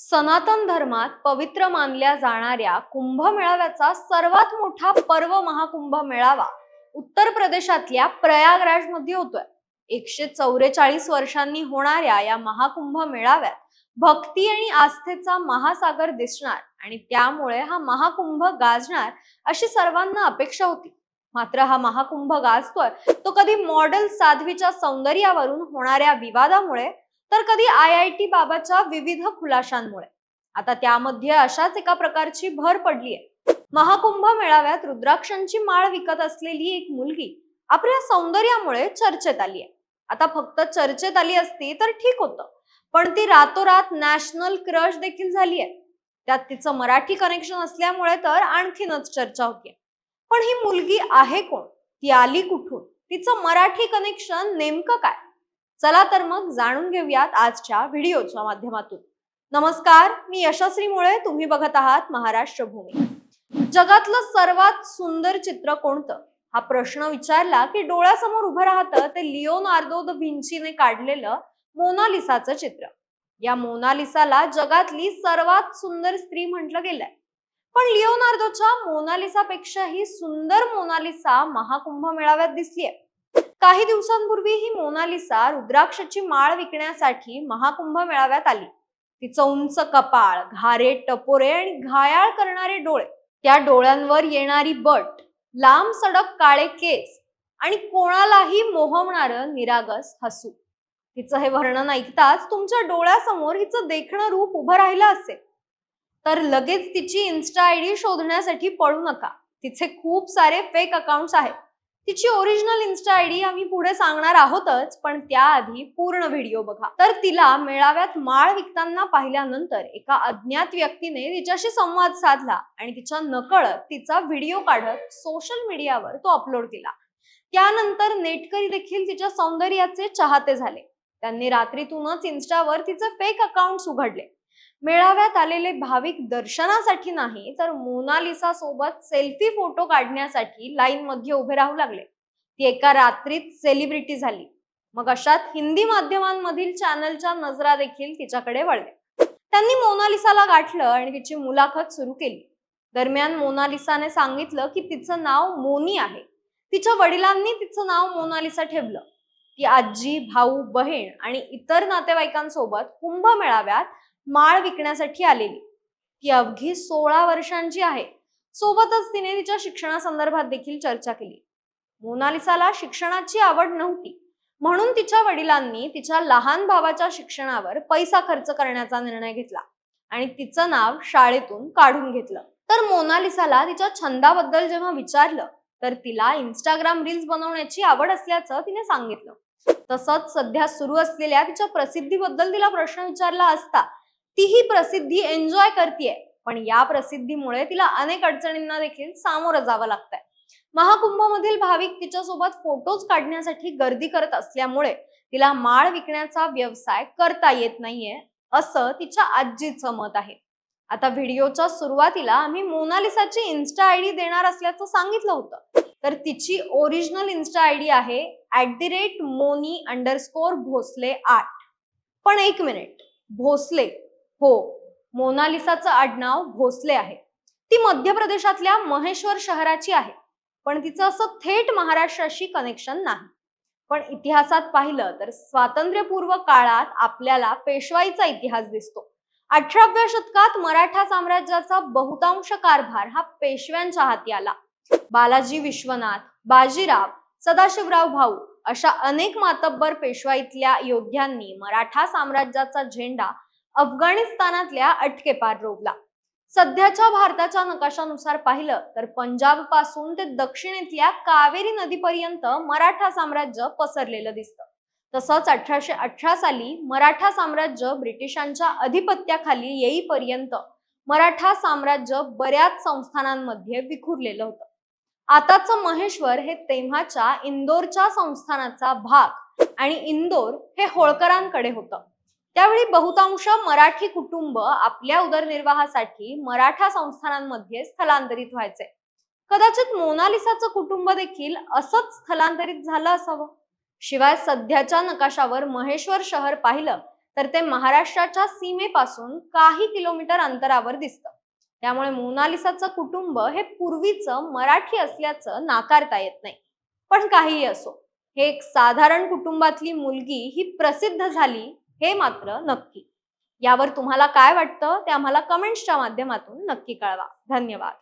सनातन धर्मात पवित्र मानल्या जाणाऱ्या कुंभमेळाव्याचा सर्वात मोठा पर्व महाकुंभ मेळावा उत्तर प्रदेशातल्या प्रयागराजमध्ये होतोय. एकशे चौवेचाळीस वर्षांनी होणाऱ्या या महाकुंभ मेळाव्यात भक्ती आणि आस्थेचा महासागर दिसणार आणि त्यामुळे हा महाकुंभ गाजणार अशी सर्वांना अपेक्षा होती. मात्र हा महाकुंभ गाजतोय तो कधी मॉडेल साध्वीच्या सौंदर्यावरून होणाऱ्या विवादामुळे तर कधी आय आय टी बाबाच्या विविध खुलाशांमुळे. आता त्यामध्ये अशाच एका प्रकारची भर पडली आहे महाकुंभ मेळाव्यात रुद्राक्षांची माळ विकत असलेली एक मुलगी आपल्या सौंदर्यामुळे चर्चेत आली आहे आता फक्त चर्चेत आली असती तर ठीक होतं पण ती रातोरात नॅशनल क्रश देखील झाली आहे त्यात तिचं मराठी कनेक्शन असल्यामुळे तर आणखीनच चर्चा होतीये. पण ही मुलगी आहे कोण? ती आली कुठून? तिचं मराठी कनेक्शन नेमकं काय? चला तर मग जाणून घेऊयात आजच्या व्हिडिओच्या माध्यमातून. नमस्कार मी यशस्वी मुळे तुम्ही बघत आहात महाराष्ट्र भूमी. जगातलं सर्वात सुंदर चित्र कोणतं? हा प्रश्न विचारला की डोळ्यासमोर उभं राहतं ते लिओनार्दो द व्हिंचीने काढलेलं मोनालिसाचं चित्र. या मोनालिसाला जगातली सर्वात सुंदर स्त्री म्हटलं गेलंय. पण लिओनार्दोच्या मोनालिसापेक्षाही सुंदर मोनालिसा महाकुंभ मेळाव्यात दिसलीय. काही दिवसांपूर्वी ही मोनालिसा रुद्राक्षाची माळ विकण्यासाठी महाकुंभ मेळाव्यात आली. तिचं उंच कपाळ घारे टपोरे आणि घायाळ करणारे डोळे त्या डोळ्यांवर येणारी बट लांब सडक काळे केस आणि कोणालाही मोहवणार निरागस हसू. तिचं हे वर्णन ऐकताच तुमच्या डोळ्यासमोर हिचं देखणं रूप उभं राहिलं असेल. तर लगेच तिची इन्स्टा आय डी शोधण्यासाठी पळू नका. तिचे खूप सारे फेक अकाउंट्स आहेत. तिची ओरिजिनल इन्स्टा आय डी आम्ही पुढे सांगणार आहोतच पण त्याआधी पूर्ण व्हिडिओ बघा. तर तिला मेळाव्यात माळ विकताना पाहिल्यानंतर एका अज्ञात व्यक्तीने तिच्याशी संवाद साधला आणि तिच्या नकळत तिचा व्हिडिओ काढत सोशल मीडियावर तो अपलोड केला. त्यानंतर नेटकरी देखील तिच्या सौंदर्याचे चाहते झाले. त्यांनी रात्रीतूनच इन्स्टावर तिचे फेक अकाउंट उघडले. मेळाव्यात आलेले भाविक दर्शनासाठी नाही तर मोनालिसा सोबत सेल्फी फोटो काढण्यासाठी लाईन मध्ये उभे राहू लागले. ती एका रात्रीत सेलिब्रिटी झाली. मग अशात हिंदी माध्यमांमधील चॅनलच्या नजरा देखील तिच्याकडे वळल्या. त्यांनी मोनालिसाला गाठलं आणि तिची मुलाखत सुरू केली. दरम्यान मोनालिसाने सांगितलं की तिचं नाव मोनी आहे. तिच्या वडिलांनी तिचं नाव मोनालिसा ठेवलं. ती आजी भाऊ बहीण आणि इतर नातेवाईकांसोबत कुंभ मेळाव्यात माळ विकण्यासाठी आलेली. ती अवघी सोळा वर्षांची आहे. सोबतच तिने तिच्या शिक्षणासंदर्भात देखील चर्चा केली. मोनालिसाला शिक्षणाची आवड नव्हती. म्हणून तिच्या वडिलांनी तिच्या लहान भावाच्या शिक्षणावर पैसा खर्च करण्याचा निर्णय घेतला आणि तिचं नाव शाळेतून काढून घेतलं. तर मोनालिसाला तिच्या छंदाबद्दल जेव्हा विचारलं तर तिला इंस्टाग्राम रील्स बनवण्याची आवड असल्याचं तिने सांगितलं. तसंच सध्या सुरू असलेल्या तिच्या प्रसिद्धीबद्दल तिला प्रश्न विचारला असता ती ही प्रसिद्धी एन्जॉय करतीये पण या प्रसिद्धीमुळे तिला अनेक अडचणींना देखील सामोरं जावं लागतंय. महाकुंभ मधील भाविक तिच्यासोबत फोटोज काढण्यासाठी गर्दी करत असल्यामुळे तिला माळ विकण्याचा व्यवसाय करता येत नाहीये असं तिच्या आजीचं मत आहे. आता व्हिडिओच्या सुरुवातीला आम्ही मोनालिसाची इन्स्टा आय डी देणार असल्याचं सांगितलं होतं. तर तिची ओरिजिनल इन्स्टा आय डी आहे at the rate Moni underscore Bhosale आठ. पण एक मिनिट भोसले. हो मोनालिसाचं आडनाव भोसले आहे. ती मध्य प्रदेशातल्या महेश्वर शहराची आहे पण तिचं असं थेट महाराष्ट्राशी कनेक्शन नाही. पण इतिहासात पाहिलं तर स्वातंत्र्यपूर्व काळात आपल्याला पेशवाईचा इतिहास दिसतो. अठराव्या शतकात मराठा साम्राज्याचा बहुतांश कारभार हा पेशव्यांच्या हाती आला. बालाजी विश्वनाथ बाजीराव सदाशिवराव भाऊ अशा अनेक मातब्बर पेशवाईतल्या योद्ध्यांनी मराठा साम्राज्याचा झेंडा अफगाणिस्तानातल्या अटकेपार रोवला. सध्याच्या भारताच्या नकाशानुसार पाहिलं तर पंजाबपासून ते दक्षिणेतल्या कावेरी नदीपर्यंत मराठा साम्राज्य पसरलेलं दिसतं. तसंच अठराशे अठरा साली मराठा साम्राज्य ब्रिटिशांच्या अधिपत्याखाली येईपर्यंत मराठा साम्राज्य बऱ्याच संस्थानांमध्ये विखुरलेलं होतं. आताचं महेश्वर हे तेव्हाच्या इंदोरच्या संस्थानाचा भाग आणि इंदोर हे होळकरांकडे होतं. त्यावेळी बहुतांश मराठी कुटुंब आपल्या उदरनिर्वाहासाठी मराठा संस्थानांमध्ये स्थलांतरित व्हायचे. कदाचित मोनालिसाचं कुटुंब देखील असंच स्थलांतरित झालं असावं. शिवाय सध्याच्या नकाशावर महेश्वर शहर पाहिलं तर ते महाराष्ट्राच्या सीमेपासून काही किलोमीटर अंतरावर दिसतं. त्यामुळे मोनालिसाचं कुटुंब हे पूर्वीचं मराठी असल्याचं नाकारता येत नाही. पण काहीही असो हे एक साधारण कुटुंबातली मुलगी ही प्रसिद्ध झाली हे मात्र नक्की. यावर तुम्हाला काय वाटतं ते आम्हाला कमेंट्सच्या माध्यमातून नक्की कळवा. धन्यवाद.